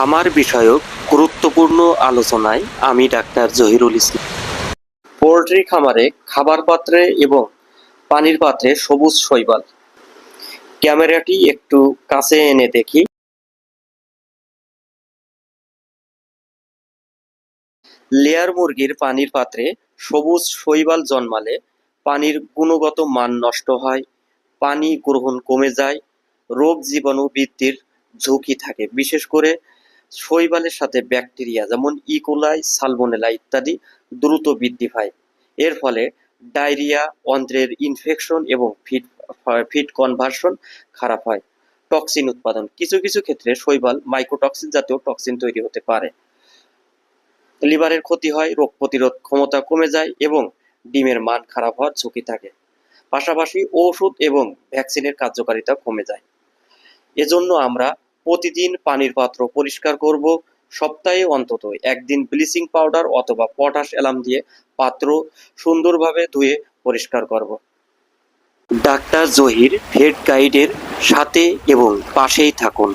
খামার বিষয়ক গুরুত্বপূর্ণ আলোচনায় আমি ডাক্তার জহিরুল ইসলাম। পোল্ট্রি খামারে খাবার পাত্রে এবং পানির পাত্রে সবুজ শৈবাল। ক্যামেরাটি একটু কাছে এনে দেখি। লেয়ার মুরগির পানির পাত্রে সবুজ শৈবাল জন্মালে পানির গুণগত মান নষ্ট হয়, পানি গ্রহণ কমে যায়, রোগ জীবাণু বৃদ্ধির ঝুঁকি থাকে। বিশেষ করে শৈবালের সাথে ব্যাকটেরিয়া যেমন ইকোলাই সালমোনেলা ইত্যাদি দ্রুত বৃদ্ধি পায়। এর ফলে ডায়রিয়া, অন্ত্রের ইনফেকশন এবং ফিট ফিট কনভার্সন খারাপ হয়। টক্সিন উৎপাদন। কিছু কিছু ক্ষেত্রে শৈবাল মাইক্রোটক্সিন জাতীয় টক্সিন তৈরি হতে পারে। লিভারের ক্ষতি হয়, রোগ প্রতিরোধ ক্ষমতা কমে যায় এবং ডিমের মান খারাপ হওয়ার ঝুঁকি থাকে। পাশাপাশি ঔষধ এবং ভ্যাকসিনের কার্যকারিতা কমে যায়। এজন্য আমরা প্রতিদিন পানির পাত্র পরিষ্কার করব সপ্তাহে অন্তত। একদিন ব্লিচিং পাউডার অথবা পটাশ অ্যালাম দিয়ে পাত্র সুন্দরভাবে ধুয়ে পরিষ্কার করব। ডাক্তার জহির ভেট গাইডের সাথে এবং পাশেই থাকুন।